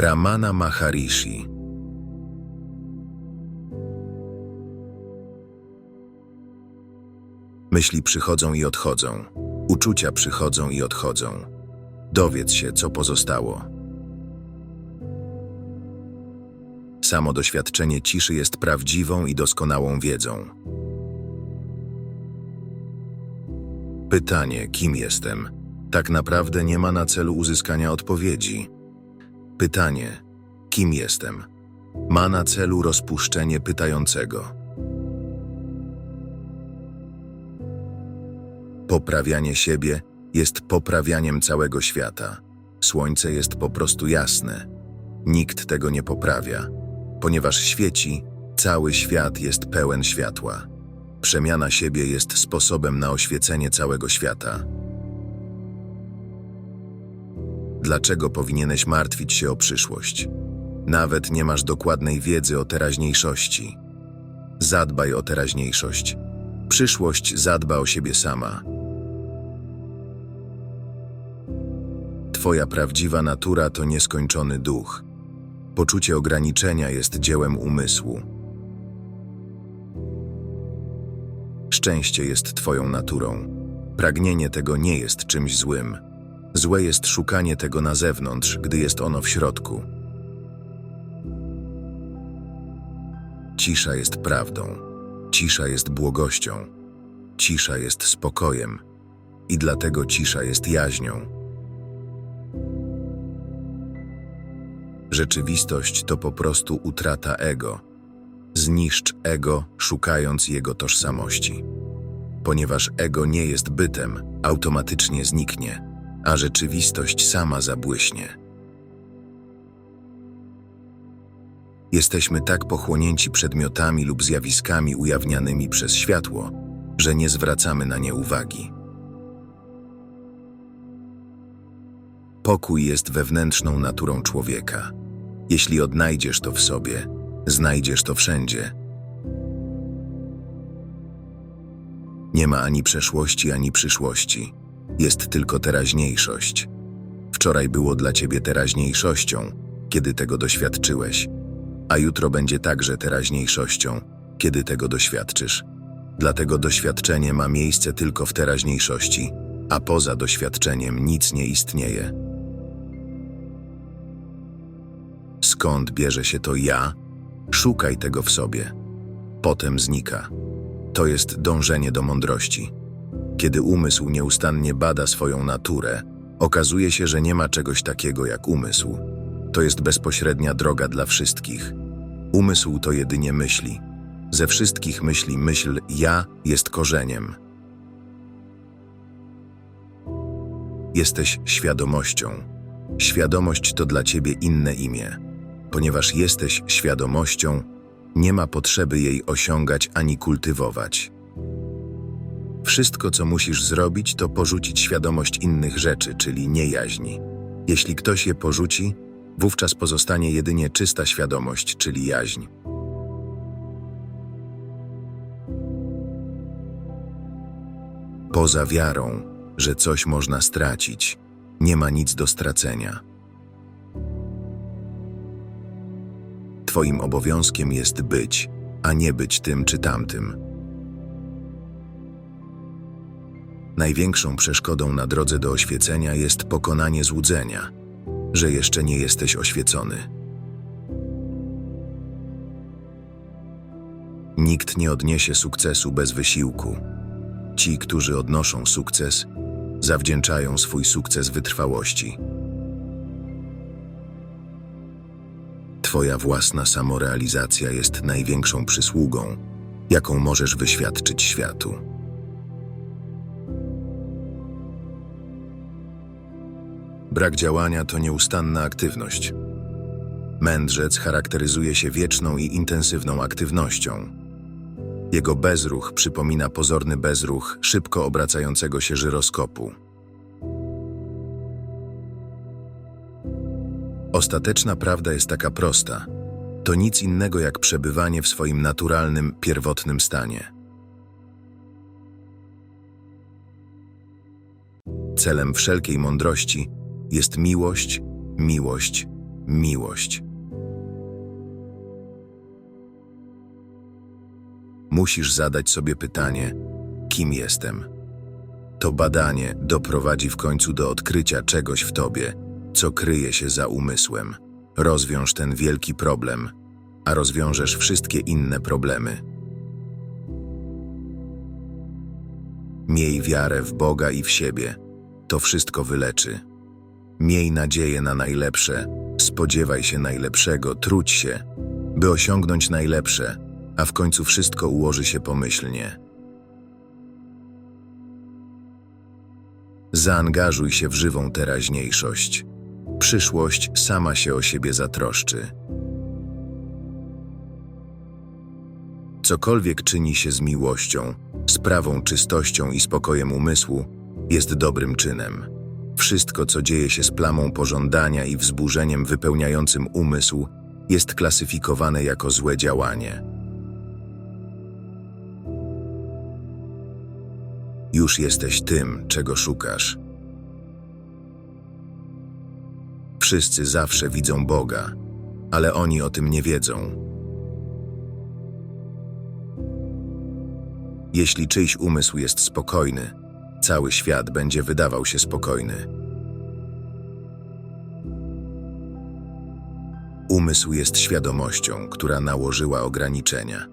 Ramana Maharishi. Myśli przychodzą i odchodzą, uczucia przychodzą i odchodzą. Dowiedz się, co pozostało. Samo doświadczenie ciszy jest prawdziwą i doskonałą wiedzą. Pytanie, kim jestem, tak naprawdę nie ma na celu uzyskania odpowiedzi. Pytanie, kim jestem, ma na celu rozpuszczenie pytającego. Poprawianie siebie jest poprawianiem całego świata. Słońce jest po prostu jasne. Nikt tego nie poprawia. Ponieważ świeci, cały świat jest pełen światła. Przemiana siebie jest sposobem na oświecenie całego świata. Dlaczego powinieneś martwić się o przyszłość? Nawet nie masz dokładnej wiedzy o teraźniejszości. Zadbaj o teraźniejszość. Przyszłość zadba o siebie sama. Twoja prawdziwa natura to nieskończony duch. Poczucie ograniczenia jest dziełem umysłu. Szczęście jest Twoją naturą. Pragnienie tego nie jest czymś złym. Złe jest szukanie tego na zewnątrz, gdy jest ono w środku. Cisza jest prawdą. Cisza jest błogością. Cisza jest spokojem. I dlatego cisza jest jaźnią. Rzeczywistość to po prostu utrata ego. Zniszcz ego, szukając jego tożsamości. Ponieważ ego nie jest bytem, automatycznie zniknie, a rzeczywistość sama zabłyśnie. Jesteśmy tak pochłonięci przedmiotami lub zjawiskami ujawnianymi przez światło, że nie zwracamy na nie uwagi. Pokój jest wewnętrzną naturą człowieka. Jeśli odnajdziesz to w sobie, znajdziesz to wszędzie. Nie ma ani przeszłości, ani przyszłości. Jest tylko teraźniejszość. Wczoraj było dla ciebie teraźniejszością, kiedy tego doświadczyłeś, a jutro będzie także teraźniejszością, kiedy tego doświadczysz. Dlatego doświadczenie ma miejsce tylko w teraźniejszości, a poza doświadczeniem nic nie istnieje. Skąd bierze się to ja? Szukaj tego w sobie. Potem znika. To jest dążenie do mądrości. Kiedy umysł nieustannie bada swoją naturę, okazuje się, że nie ma czegoś takiego jak umysł. To jest bezpośrednia droga dla wszystkich. Umysł to jedynie myśli. Ze wszystkich myśli myśl ja jest korzeniem. Jesteś świadomością. Świadomość to dla ciebie inne imię. Ponieważ jesteś świadomością, nie ma potrzeby jej osiągać ani kultywować. Wszystko, co musisz zrobić, to porzucić świadomość innych rzeczy, czyli niejaźni. Jeśli ktoś je porzuci, wówczas pozostanie jedynie czysta świadomość, czyli jaźń. Poza wiarą, że coś można stracić, nie ma nic do stracenia. Twoim obowiązkiem jest być, a nie być tym czy tamtym. Największą przeszkodą na drodze do oświecenia jest pokonanie złudzenia, że jeszcze nie jesteś oświecony. Nikt nie odniesie sukcesu bez wysiłku. Ci, którzy odnoszą sukces, zawdzięczają swój sukces wytrwałości. Twoja własna samorealizacja jest największą przysługą, jaką możesz wyświadczyć światu. Brak działania to nieustanna aktywność. Mędrzec charakteryzuje się wieczną i intensywną aktywnością. Jego bezruch przypomina pozorny bezruch szybko obracającego się żyroskopu. Ostateczna prawda jest taka prosta. To nic innego jak przebywanie w swoim naturalnym, pierwotnym stanie. Celem wszelkiej mądrości jest miłość, miłość, miłość. Musisz zadać sobie pytanie, kim jestem. To badanie doprowadzi w końcu do odkrycia czegoś w tobie, co kryje się za umysłem. Rozwiąż ten wielki problem, a rozwiążesz wszystkie inne problemy. Miej wiarę w Boga i w siebie. To wszystko wyleczy. Miej nadzieję na najlepsze, spodziewaj się najlepszego, trudź się, by osiągnąć najlepsze, a w końcu wszystko ułoży się pomyślnie. Zaangażuj się w żywą teraźniejszość. Przyszłość sama się o siebie zatroszczy. Cokolwiek czyni się z miłością, sprawą, czystością i spokojem umysłu, jest dobrym czynem. Wszystko, co dzieje się z plamą pożądania i wzburzeniem wypełniającym umysł, jest klasyfikowane jako złe działanie. Już jesteś tym, czego szukasz. Wszyscy zawsze widzą Boga, ale oni o tym nie wiedzą. Jeśli czyjś umysł jest spokojny, cały świat będzie wydawał się spokojny. Umysł jest świadomością, która nałożyła ograniczenia.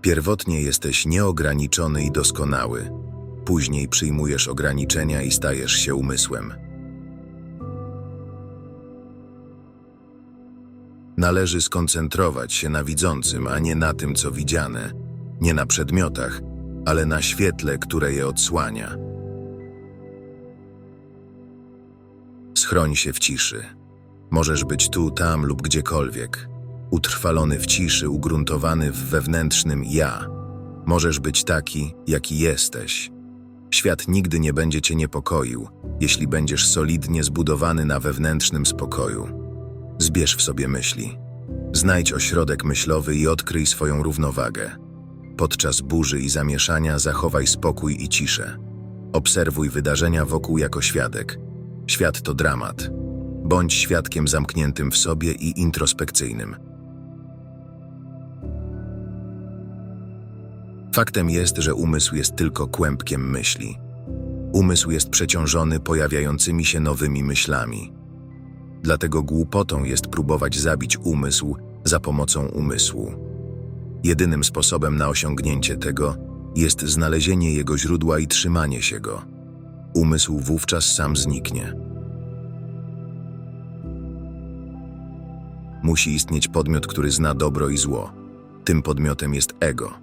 Pierwotnie jesteś nieograniczony i doskonały, później przyjmujesz ograniczenia i stajesz się umysłem. Należy skoncentrować się na widzącym, a nie na tym, co widziane, nie na przedmiotach, ale na świetle, które je odsłania. Schroń się w ciszy. Możesz być tu, tam lub gdziekolwiek. Utrwalony w ciszy, ugruntowany w wewnętrznym ja. Możesz być taki, jaki jesteś. Świat nigdy nie będzie cię niepokoił, jeśli będziesz solidnie zbudowany na wewnętrznym spokoju. Zbierz w sobie myśli. Znajdź ośrodek myślowy i odkryj swoją równowagę. Podczas burzy i zamieszania zachowaj spokój i ciszę. Obserwuj wydarzenia wokół jako świadek. Świat to dramat. Bądź świadkiem zamkniętym w sobie i introspekcyjnym. Faktem jest, że umysł jest tylko kłębkiem myśli. Umysł jest przeciążony pojawiającymi się nowymi myślami. Dlatego głupotą jest próbować zabić umysł za pomocą umysłu. Jedynym sposobem na osiągnięcie tego jest znalezienie jego źródła i trzymanie się go. Umysł wówczas sam zniknie. Musi istnieć podmiot, który zna dobro i zło. Tym podmiotem jest ego.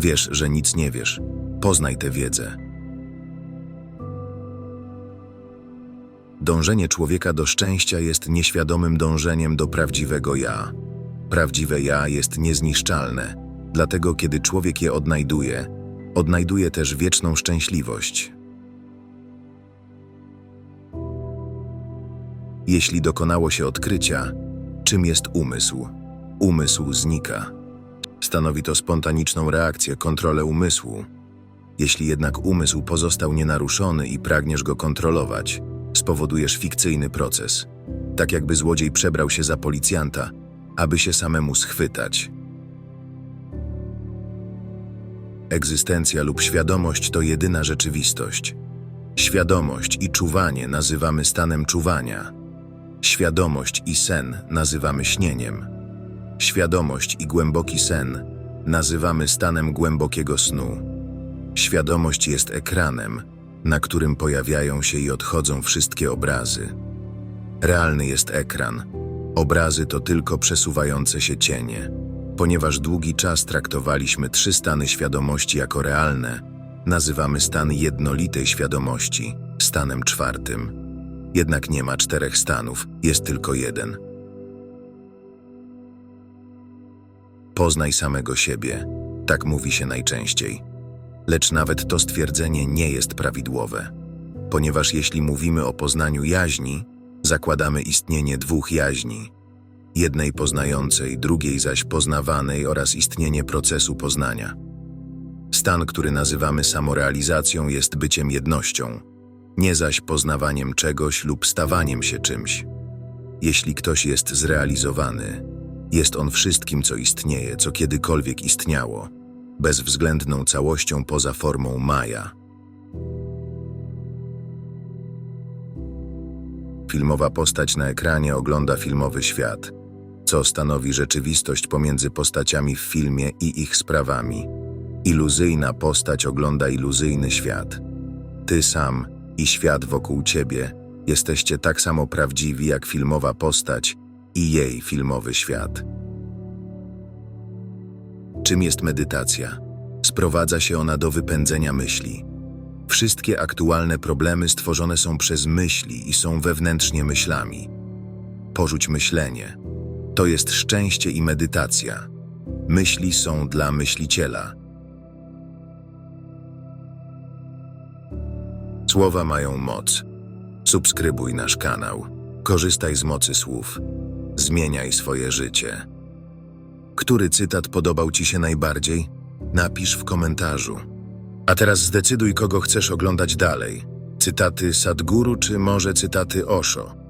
Wiesz, że nic nie wiesz. Poznaj tę wiedzę. Dążenie człowieka do szczęścia jest nieświadomym dążeniem do prawdziwego ja. Prawdziwe ja jest niezniszczalne, dlatego kiedy człowiek je odnajduje, odnajduje też wieczną szczęśliwość. Jeśli dokonało się odkrycia, czym jest umysł, umysł znika. Stanowi to spontaniczną reakcję, kontrolę umysłu. Jeśli jednak umysł pozostał nienaruszony i pragniesz go kontrolować, spowodujesz fikcyjny proces. Tak jakby złodziej przebrał się za policjanta, aby się samemu schwytać. Egzystencja lub świadomość to jedyna rzeczywistość. Świadomość i czuwanie nazywamy stanem czuwania. Świadomość i sen nazywamy śnieniem. Świadomość i głęboki sen nazywamy stanem głębokiego snu. Świadomość jest ekranem, na którym pojawiają się i odchodzą wszystkie obrazy. Realny jest ekran. Obrazy to tylko przesuwające się cienie. Ponieważ długi czas traktowaliśmy trzy stany świadomości jako realne, nazywamy stan jednolitej świadomości stanem czwartym. Jednak nie ma czterech stanów, jest tylko jeden. Poznaj samego siebie, tak mówi się najczęściej. Lecz nawet to stwierdzenie nie jest prawidłowe, ponieważ jeśli mówimy o poznaniu jaźni, zakładamy istnienie dwóch jaźni, jednej poznającej, drugiej zaś poznawanej oraz istnienie procesu poznania. Stan, który nazywamy samorealizacją, jest byciem jednością. nie zaś poznawaniem czegoś lub stawaniem się czymś. Jeśli ktoś jest zrealizowany, jest on wszystkim, co istnieje, co kiedykolwiek istniało, bezwzględną całością poza formą Maja. Filmowa postać na ekranie ogląda filmowy świat, co stanowi rzeczywistość pomiędzy postaciami w filmie i ich sprawami. Iluzyjna postać ogląda iluzyjny świat. Ty sam i świat wokół ciebie jesteście tak samo prawdziwi jak filmowa postać i jej filmowy świat. Czym jest medytacja? Sprowadza się ona do wypędzenia myśli. Wszystkie aktualne problemy stworzone są przez myśli i są wewnętrznie myślami. Porzuć myślenie. To jest szczęście i medytacja. Myśli są dla myśliciela. Słowa mają moc. Subskrybuj nasz kanał. Korzystaj z mocy słów. Zmieniaj swoje życie. Który cytat podobał Ci się najbardziej? Napisz w komentarzu. A teraz zdecyduj, kogo chcesz oglądać dalej. Cytaty Sadguru czy może cytaty Osho?